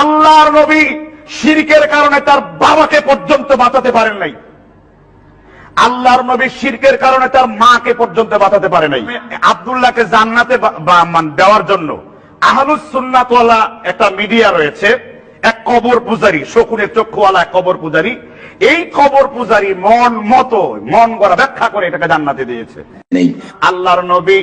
আল্লাহর নবী শিরকের কারণে তার বাবাকে পর্যন্ত বাঁচাতে পারেন নাই। আল্লাহর নবী শিরকের কারণে তার মাকে পর্যন্ত বাঁচাতে পারে নাই। আব্দুল্লাহকে জান্নাতে দেওয়ার জন্য আহলুস সুন্নাতওয়ালা একটা মিডিয়া রয়েছে এক কবর পূজারি শকুনের চক্ষুওয়ালা এক কবর পূজারি। এই কবর পূজারি মন মতো মন গড়া ব্যাখ্যা করে এটাকে জান্নাতে দিয়েছে। নেই। আল্লাহর নবী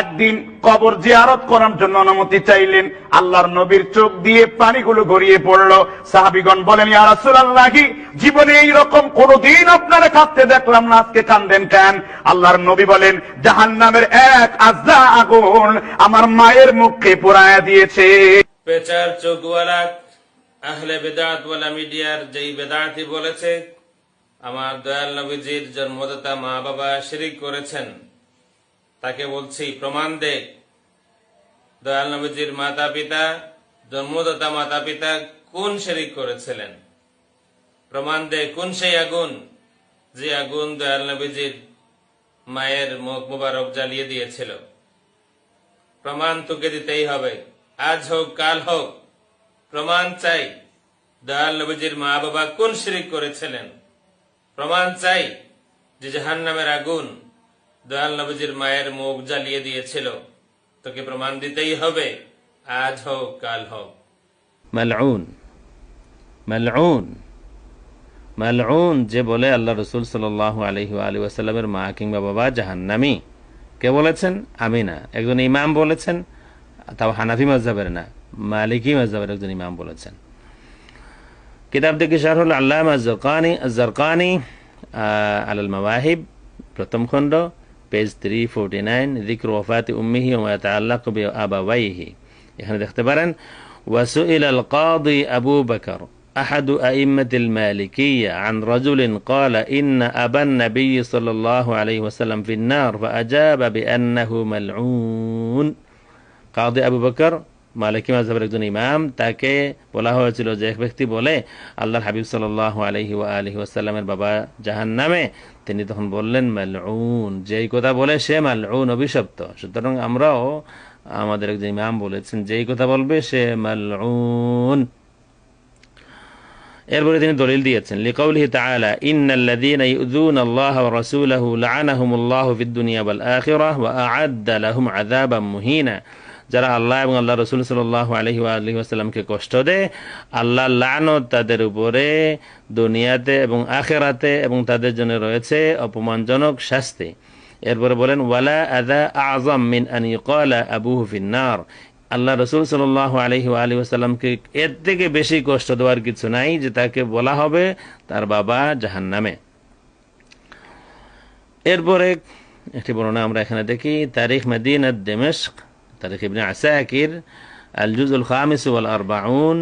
একদিন কবর জিয়ারত করার জন্য অনুমতি চাইলেন। আল্লাহর নবীর চোখ দিয়ে পানিগুলো গড়িয়ে পড়ল। সাহাবিগণ বলেন, ইয়া রাসূলুল্লাহি, জীবনে এই রকম কোনদিন আপনারা কাঁদতে দেখলাম না। আজকে কান্দেন কেন? আল্লাহর নবী বলেন, জাহান্নামের এক আজদা আগুন আমার মায়ের মুখকে পোড়ায়া দিয়েছে। পেচার চোখওয়ালা, আহলে বেদাতওয়ালা মিডিয়ার যেই বেদাতি বলেছে, আমার দয়াল নবীজির জন্মদাতা মা বাবা শিরিক করেছেন। তাকে বলছি, প্রমাণ দে। দয়াল নবীজির মাতা পিতা জন্মদাতা মাতা পিতা কোন শেরিক করেছিলেন? প্রমাণ দে, কোন সেই আগুন? যে আগুন দয়াল নবীজির মায়ের মুখ মুবারক জ্বালিয়ে দিয়েছিল। প্রমাণ তোকে দিতেই হবে। আজ হোক, কাল হোক, প্রমাণ চাই, দয়াল নবীজির মা বাবা কোন শিরিক করেছিলেন? প্রমাণ চাই যে জাহান নামের আগুন দয়াল নবীজির মায়ের মুখ জ্বালিয়ে দিয়েছিল। তোকে প্রমাণ দিতেই হবে। আজ হোক, কাল হোক। মালউন মালউন মালউন যে বলে আল্লাহ রসুল সাল আলহি আলী ওয়াসাল্লামের মা কিংবা বাবা জাহান্নামি। কে বলেছেন? আমি না একজন ইমাম বলেছেন, তাও হানাফি মজাবের না। মালিকি মজাবের একজন ইমাম বলেছেন। কিতাব দেখি শার হল আল্লাহ জরকানি জরকানি আলাল মাওয়াহিব, প্রথম খণ্ড। page 349 ذكر وفاة أمه وما يتعلق بأبويه. يعني اختبارا. وسئل القاضي أبو بكر أحد أئمة المالكية عن رجل قال إن أبا النبي صلى الله عليه وسلم في النار فأجاب بأنه ملعون. قاضي أبو بكر মালিকি মাজহাবের একজন ইমাম, তাকে বলা হয়েছিল যে এক ব্যক্তি বলে, আল্লাহর হাবিব সাল্লাহ আলহি আলহি ওয়াসাল্লামের বাবা জাহান নামে তিনি তখন বললেন, মালউন। যেই কথা বলে সে মালউন, অভিশপ্ত। সুতরাং আমরাও আমাদের একজন ইমাম বলেছেন, যেই কথা বলবে সে মালউন। এরপরে তিনি দলিল দিয়েছেন, লিকাউলিহি তাআলা, ইন্নাল্লাযীনা ইউযুনা আল্লাহ ওয়া রাসূলাহু লা'ানাহুমুল্লাহু ফিদ দুনিয়া ওয়াল আখিরাহ ওয়া আ'আদ্দা লাহুম আযাবাম মুহিনা। যারা আল্লাহ এবং আল্লাহ রসুল সাল্লাহ আলহি আলহি কষ্ট দেয়, আল্লাহ লানত তাদের উপরে দুনিয়াতে এবং আখেরাতে এবং তাদের জন্য রয়েছে অপমানজনক শাস্তি। এরপরে বলেন, ওয়ালা আদা আজম মিন আন ইউকালা আবুহু ফিন্নার। আল্লাহ রসুল সাল আলহি আলী আসাল্লামকে এর থেকে বেশি কষ্ট দেওয়ার কিছু নাই, যে তাকে বলা হবে তার বাবা জাহান নামে এরপরে একটি বর্ণনা আমরা এখানে দেখি, তারিখ মদিনাত দেমেশক। তারিখ ইবনে আসাকির আল জুজুল খামিস ওয়াল আরবাউন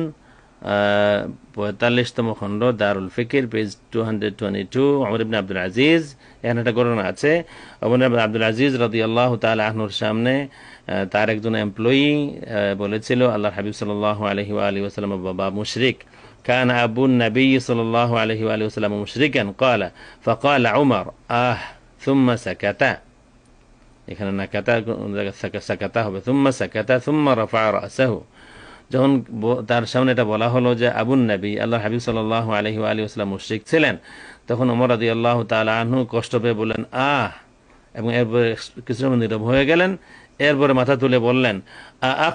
পঁয়তাল্লিশতম খণ্ড Darul Fikr page two hundred twenty two Umar ibn Abdul Aziz এখানে একটা ঘটনা আছে অমর ইবনে আব্দুল আজিজ রদি আল্লাহ তাল আহনুর সামনে তার একজন এমপ্লয়ি বলেছিল আল্লাহ হাবিব সাল আলহি আলী ওসালাম বাবা মুশরিক كان أبو النبي صلى الله عليه وآله وسلم مشركا قال فقال عمر آه ثم سكت এখানে নাকাতা, সাকাতা হবে। থুম্মা সাকাতা থুম্মা রফা রাসাহু যখন তার সামনে এটা বলা হলো যে, আবুন নবী আল্লাহ হাবিব সাল আলহি আলী আসলাম মুশ্রিক ছিলেন। তখন ওমর আদি আল্লাহ তালু কষ্ট পেয়ে বললেন, আহ! এবং এরপরে সময় নীরব হয়ে গেলেন। এরপরে মাথা তুলে বললেন আ আ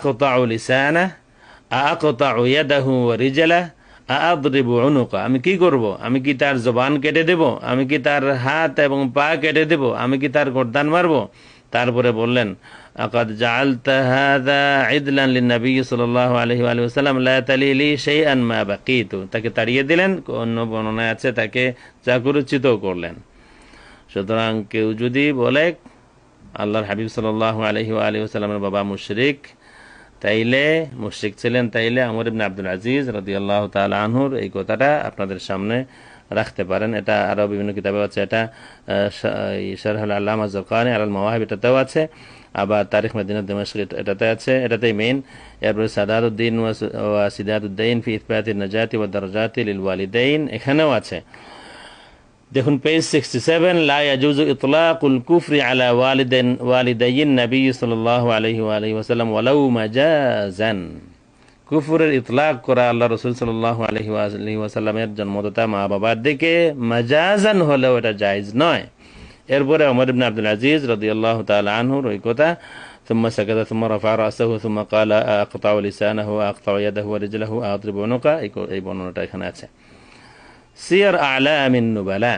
আমি কি করব? আমি কি তার জবান কেটে দেব? আমি কি তার হাত এবং পা কেটে দেব? আমি কি তার গর্দান মারবো? তারপরে বললেন, আকাদ জাআলতা ইদলান লিন-নবী সাল্লাল্লাহু আলাইহি ওয়া সাল্লাম, লা তালিলি শাইআন মা বাকিতু। তাকে তাড়িয়ে দিলেন, অন্য বর্ণনায় আছে, তাকে চাকুরুচিত করলেন। সুতরাং কেউ যদি বলে, আল্লাহর হাবিব সাল্লাল্লাহু আলাইহি ওয়া বাবা মুশরিক, তাইলে মুশরিক ছিলেন, তাইলে আমর ইবনে আব্দুল আজিজ রাদিয়াল্লাহু তাআলা আনহুর এই কথাটা আপনাদের সামনে রাখতে পারেন। এটা আরও বিভিন্ন কিতাবে আছে। এটা শারহুল আল্লামা জরকানি আলাল মাওয়াহিব এটাতেও আছে। আবার তারিখ মদিনা দিমাশক এটাতে আছে। এটাতেই মেইন এরপরে সাদারউদ্দিন ওয়া সিদাদুদ্দিন ফি ইসবাতিন নাজাতি ওয়া দারাজাতি লিল ওয়ালিদাইন এখানেও আছে। দেখুন পেজ সিক্সটি সেভেন লা ইয়াজুজু ইতলাকুল কুফরি আলা ওয়ালিদাইন ওয়ালিদাইন নবী সাল্লাল্লাহু আলাইহি ওয়া আলিহি ওয়াসাল্লাম ওয়ালাউ মাজাজান কুফুরের ইতলাক করা আল্লাহ রসুল সাল্লাহ আলহি আলহি ওয়াসাল্লামের জন্মদাতা মা বাবার দিকে মাজাজান হলেও এটা জায়েজ নয় এরপরে অমর ইবনে আব্দুল আজিজ রাদিয়াল্লাহু তাআলা আনহুর ওই কথা ثم سكت ثم رفع رأسه ثم قال أقطع لسانه وأقطع يده ورجله أضرب عنقه এই কো- এই বর্ণনাটা এখানে আছে সিয়ার আলামিন নুবালা